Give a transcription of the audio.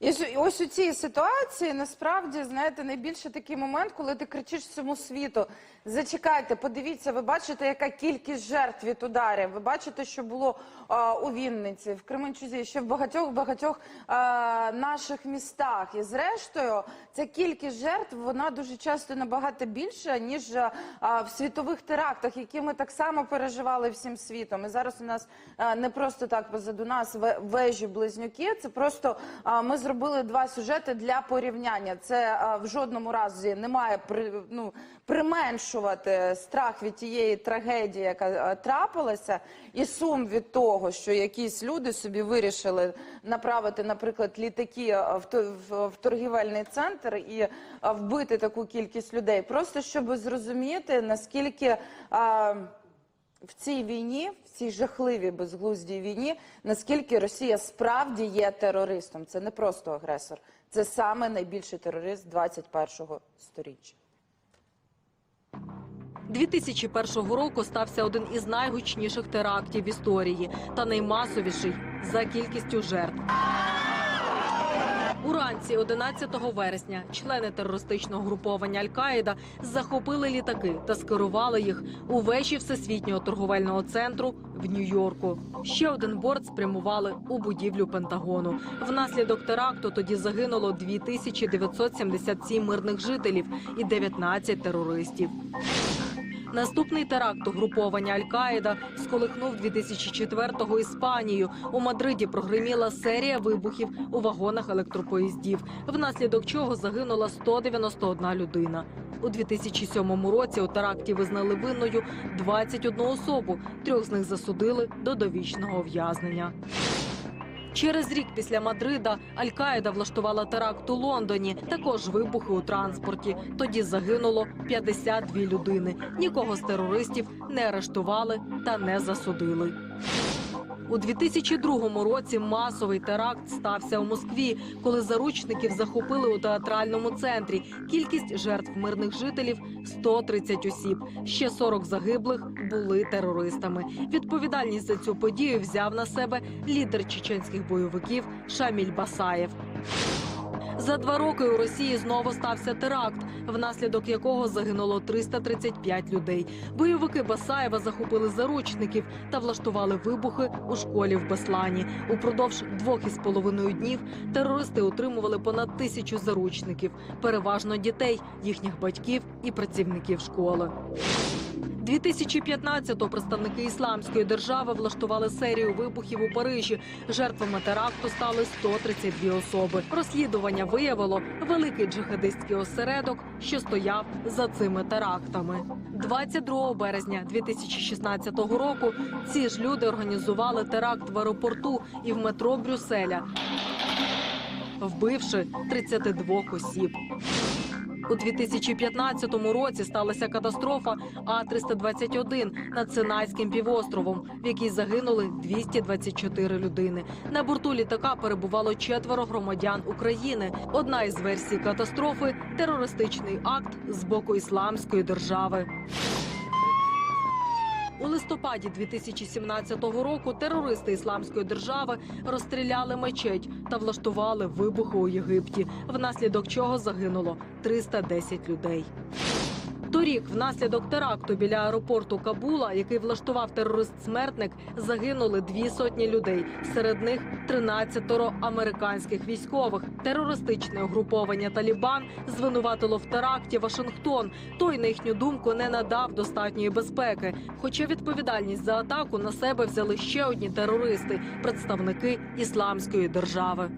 І і ось у цій ситуації насправді знаєте найбільше такий момент, коли ти кричиш всьому світу: зачекайте, подивіться, ви бачите, яка кількість жертв від ударів. Ви бачите, що було а, у Вінниці, в Кременчузі, ще в багатьох багатьох а, наших містах. І зрештою, ця кількість жертв вона дуже часто набагато більша ніж а, в світових терактах, які ми так само переживали всім світом. І зараз у нас а, не просто так позаду нас ве- вежі близнюки. Це просто а, ми зробили два сюжети для порівняння. Це а, в жодному разі не має при, ну, применшувати страх від тієї трагедії, яка трапилася, і сум від того, що якісь люди собі вирішили направити, наприклад, літаки то- в, торгівельний центр і вбити таку кількість людей, просто щоб зрозуміти наскільки. В цій війні, в цій жахливій безглуздій війні, наскільки Росія справді є терористом. Це не просто агресор, це саме найбільший терорист 21-го сторіччя. 2001 року стався один із найгучніших терактів в історії та наймасовіший за кількістю жертв. Уранці 11 вересня члени терористичного груповання Аль-Каїда захопили літаки та скерували їх у вежі всесвітнього торговельного центру в Нью-Йорку. Ще один борт спрямували у будівлю Пентагону. Внаслідок теракту тоді загинуло 2977 мирних жителів і 19 терористів. Наступний теракт угруповання Аль-Каїда сколихнув 2004-го Іспанію. У Мадриді прогреміла серія вибухів у вагонах електропоїздів, внаслідок чого загинула 191 людина. У 2007 році у теракті визнали винною 21 особу. Трьох з них засудили до довічного ув'язнення. Через рік після Мадрида Аль-Каїда влаштувала теракт у Лондоні. Також вибухи у транспорті. Тоді загинуло 52 людини. Нікого з терористів не арештували та не засудили. У 2002 році масовий теракт стався у Москві, коли заручників захопили у театральному центрі. Кількість жертв мирних жителів 130 осіб. Ще 40 загиблих були терористами. Відповідальність за цю подію взяв на себе лідер чеченських бойовиків Шаміль Басаєв. За два роки у Росії знову стався теракт, внаслідок якого загинуло 335 людей. Бойовики Басаєва захопили заручників та влаштували вибухи у школі в Беслані. Упродовж двох із половиною днів терористи утримували понад тисячу заручників, переважно дітей, їхніх батьків і працівників школи. 2015-го представники ісламської держави влаштували серію вибухів у Парижі. Жертвами теракту стали 132 особи. Розслідування виявило великий джихадистський осередок, що стояв за цими терактами. 22 березня 2016 року ці ж люди організували теракт в аеропорту і в метро Брюсселя, вбивши 32 осіб. У 2015 році сталася катастрофа А-321 над Синайським півостровом, в якій загинули 224 людини. На борту літака перебувало четверо громадян України. Одна із версій катастрофи терористичний акт з боку ісламської держави. У листопаді 2017 року терористи ісламської держави розстріляли мечеть та влаштували вибухи у Єгипті, внаслідок чого загинуло 310 людей. Торік, внаслідок теракту біля аеропорту Кабула, який влаштував терорист-смертник, загинули дві сотні людей. Серед них 13 американських військових. Терористичне угруповання Талібан звинуватило в теракті Вашингтон. Той, на їхню думку, не надав достатньої безпеки. Хоча відповідальність за атаку на себе взяли ще одні терористи, представники ісламської держави.